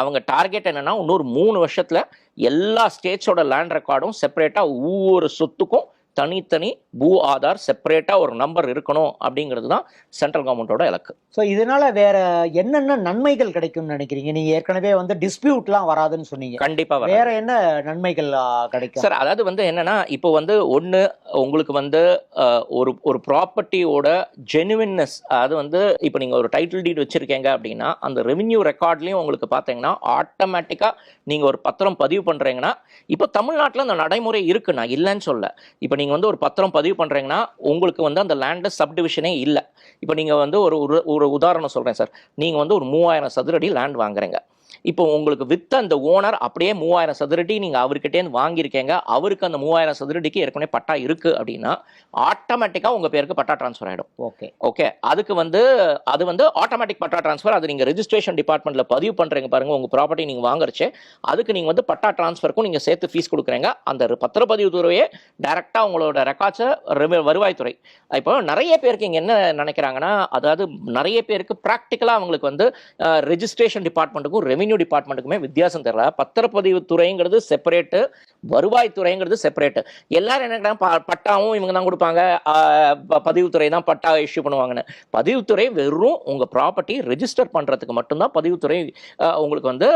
அவங்க டார்கெட் என்னென்னா இன்னொரு மூணு வருஷத்தில் எல்லா ஸ்டேட்ஸோட லேண்ட் ரெக்கார்டும் செப்பரேட்டாக ஒவ்வொரு சொத்துக்கும் தனித்தனி பூ ஆதார் செப்பரேட்டா ஒரு நம்பர் இருக்கணும் அப்படிங்கிறது தான் சென்ட்ரல் கவர்மெண்டோட இலக்கு. ஸோ இதனால வேற என்னென்ன நன்மைகள் கிடைக்கும்னு நினைக்கிறீங்க? நீங்க ஏற்கனவே வந்து டிஸ்பியூட்லாம் வராதுன்னு சொன்னீங்க. கண்டிப்பா வராது. வேற என்ன நன்மைகள் கிடைக்கும்? சார் அதாவது வந்து என்னன்னா இப்போ வந்து ஒன்று உங்களுக்கு வந்து ஒரு ஒரு ப்ராப்பர்ட்டியோட ஜெனுவின்னஸ் அது வந்து இப்போ நீங்கள் ஒரு டைட்டில் டீட் வச்சிருக்கீங்க அப்படின்னா அந்த ரெவென்யூ ரெக்கார்ட்லையும் உங்களுக்கு பார்த்தீங்கன்னா ஆட்டோமேட்டிக்காக நீங்கள் ஒரு பத்திரம் பதிவு பண்ணுறீங்கன்னா இப்போ தமிழ்நாட்டில் அந்த நடைமுறை இருக்கு நான் இல்லைன்னு சொல்ல இப்போ நீங்கள் வந்து ஒரு பத்திரம் பதிவு பண்ணுறீங்கன்னா உங்களுக்கு வந்து அந்த லேண்டு சப்டிவிஷனே இல்லை. இப்போ நீங்கள் வந்து ஒரு ஒரு- ஒரு உதாரணம் சொல்கிறேன் சார். நீங்கள் வந்து ஒரு மூவாயிரம் சதுரடி லேண்ட் வாங்குறீங்க. இப்போ உங்களுக்கு வித்த அந்த ஓனர் அப்படியே மூவாயிரம் சதுரடி நீங்க அவர்கிட்டேருந்து வாங்கியிருக்கீங்க. அவருக்கு அந்த மூவாயிரம் சதுரடிக்கு ஏற்கனவே பட்டா இருக்கு அப்படின்னா ஆட்டோமேட்டிக்கா உங்க பேருக்கு பட்டா ட்ரான்ஸ்ஃபர் ஆயிடும். ஓகே. ஓகே? அதுக்கு வந்து அது வந்து ஆட்டோமேட்டிக் பட்டா ட்ரான்ஸ்ஃபர் அது நீங்க ரெஜிஸ்ட்ரேஷன் டிபார்ட்மெண்ட்ல பதிவு பண்றீங்க பாருங்க உங்க ப்ராப்பர்ட்டி நீங்க வாங்குறச்சே அதுக்கு நீங்க வந்து பட்டா ட்ரான்ஸ்ஃபருக்கும் நீங்க சேர்த்து ஃபீஸ் கொடுக்குறீங்க. அந்த பத்திரப்பதிவு துறையே டைரக்டா உங்களோட ரெக்கார்ட்ஸை வருவாய்த்துறை இப்போ நிறைய பேருக்கு இங்க என்ன நினைக்கிறாங்கன்னா அதாவது நிறைய பேருக்கு ப்ராக்டிக்கலா அவங்களுக்கு வந்து ரெஜிஸ்ட்ரேஷன் டிபார்ட்மெண்ட்டுக்கும் ரெவென்யூ டிபார்ட்மெண்ட்டுக்குமே வித்தியாசம் தெரியல. பத்திரப்பதிவு துறைங்கிறது செப்பரேட்டு வருவாய்த்துறைங்கிறது செப்பரேட்டு எல்லாரும் என்ன ப- பட்டாவும் இவங்க தான் கொடுப்பாங்க. ப- பதிவுத்துறை தான் பட்டா இஷ்யூ பண்ணுவாங்கன்னு. பதிவுத்துறை வெறும் உங்கள் ப்ராப்பர்ட்டி ரெஜிஸ்டர் பண்ணுறதுக்கு மட்டும்தான் பதிவுத்துறை உங்களுக்கு வந்து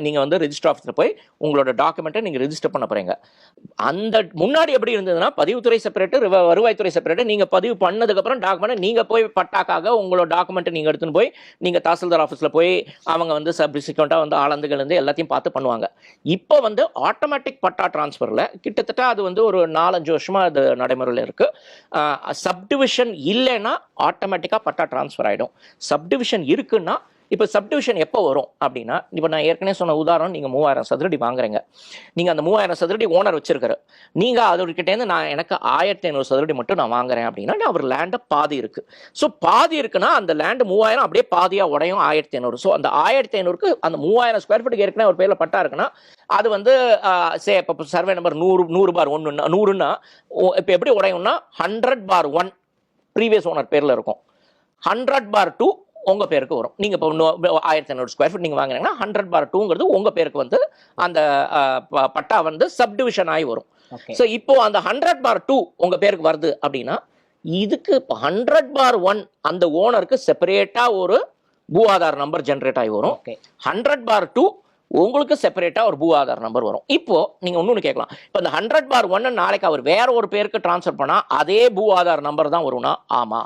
நீங்கள் வந்து ரெஜிஸ்டர் ஆஃபீஸில் போய் உங்களோட டாக்குமெண்ட்டை நீங்கள் ரெஜிஸ்டர் பண்ண போறீங்க. அந்த முன்னாடி எப்படி இருந்ததுன்னா பதிவுத்துறை செப்பரேட்டு வருவாய்த்துறை செப்பரேட்டு நீங்கள் பதிவு பண்ணதுக்கப்புறம் டாக்குமெண்ட் நீங்கள் போய் பட்டாக்காக உங்களோட டாக்குமெண்ட்டை நீங்கள் எடுத்துன்னு போய் நீங்கள் தாசில்தார் ஆஃபீஸில் போய் அவங்க வந்து சப்சிக்வெண்ட்டாக வந்து ஆலந்துகள் வந்து எல்லாத்தையும் பார்த்து பண்ணுவாங்க. இப்போ வந்து ஆட்டோமேட்டிக் பட்டா டிரான்ஸ்ஃபரில் கிட்டத்தட்ட அது வந்து ஒரு நாலஞ்சு வருஷமா அது நடைமுறையில் இருக்கு. சப்டிவிஷன் இல்லைன்னா ஆட்டோமேட்டிக்காக பட்டா டிரான்ஸ்ஃபர் ஆகிடும் சப்டிவிஷன் இருக்குன்னா இப்போ சப்டிவிஷன் எப்போ வரும் அப்படின்னா இப்போ நான் ஏற்கனவே சொன்ன உதாரணம் நீங்கள் மூவாயிரம் சதுரடி வாங்குறீங்க. நீங்கள் அந்த மூவாயிரம் சதுரடி ஓனர் வச்சிருக்காரு. நீங்கள் அவர்கிட்டேருந்து நான் எனக்கு ஆயிரத்தி ஐநூறு சதுரடி மட்டும் நான் வாங்குறேன் அப்படின்னா அவர் லேண்டை பாதி இருக்கு. ஸோ பாதி இருக்குன்னா அந்த லேண்டு மூவாயிரம் அப்படியே பாதியாக உடையும் ஆயிரத்தி ஐநூறு. ஸோ அந்த ஆயிரத்தி ஐநூறுக்கு அந்த மூவாயிரம் ஸ்கொயர் ஃபீட்டுக்கு ஏற்கனவே ஒரு பேரில் பட்டா இருக்குன்னா அது வந்து சே இப்போ சர்வே நம்பர் நூறு நூறு பார் ஒன்று நூறுன்னா இப்போ எப்படி உடையும்னா ஹண்ட்ரட் பார் ஒன் ப்ரீவியஸ் ஓனர் பேரில் இருக்கும். ஹண்ட்ரட் பார் டூ உங்க பேருக்கு வரும். நீங்க இப்போ ஆயிரத்தி ஐநூறு ஸ்கொயர் ஃபீட் நீங்க வாங்குறீங்கன்னா ஹண்ட்ரட் பார் டூங்கிறது உங்க பேருக்கு வந்து அந்த பட்டா வந்து சப்டிவிஷன் ஆகி வரும். ஸோ இப்போ அந்த ஹண்ட்ரட் பார் டூ உங்க பேருக்கு வருது அப்படின்னா இதுக்கு இப்போ ஹண்ட்ரட் பார் ஒன் அந்த ஓனருக்கு செப்பரேட்டா ஒரு பூ ஆதார் நம்பர் ஜென்ரேட் ஆகி வரும். ஹண்ட்ரட் பார் டூ உங்களுக்கு செப்பரேட்டா ஒரு பூ ஆதார் நம்பர் வரும். இப்போ நீங்க இன்னொன்னு கேட்கலாம். இப்போ இந்த ஹண்ட்ரட் பார் ஒன்னு நாளைக்கு அவர் வேற ஒரு பேருக்கு ட்ரான்ஸ்ஃபர் பண்ணா அதே பூ ஆதார் நம்பர் தான் வரும்னா ஆமா.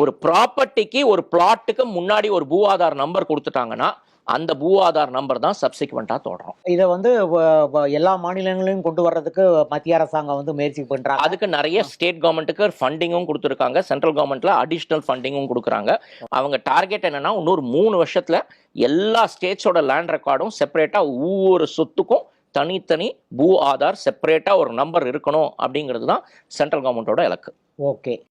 ஒரு ப்ராப்பர்ட்டிக்கு ஒரு பிளாட்டுக்கு முன்னாடி ஒரு பூ ஆதார் நம்பர் கொடுத்துட்டாங்கன்னா அந்த பூ ஆதார் நம்பர் தான் சப்சிக்வெண்டா தொடரும் இதை வந்து எல்லா மாநிலங்களையும் கொண்டு வர்றதுக்கு மத்திய அரசாங்கம் வந்து முயற்சி பண்றாங்க. அதுக்கு நிறைய ஸ்டேட் கவர்மெண்ட்டுக்கு ஃபண்டிங்கும் கொடுத்துருக்காங்க. சென்ட்ரல் கவர்மெண்ட்ல அடிஷ்னல் ஃபண்டிங்கும் கொடுக்குறாங்க. அவங்க டார்கெட் என்னன்னா இன்னொரு மூணு வருஷத்துல எல்லா ஸ்டேட்ஸோட லேண்ட் ரெக்கார்டும் செப்பரேட்டா ஒவ்வொரு சொத்துக்கும் தனித்தனி பூ ஆதார் செப்பரேட்டா ஒரு நம்பர் இருக்கணும் அப்படிங்கிறது தான் சென்ட்ரல் கவர்மெண்டோட இலக்கு. ஓகே.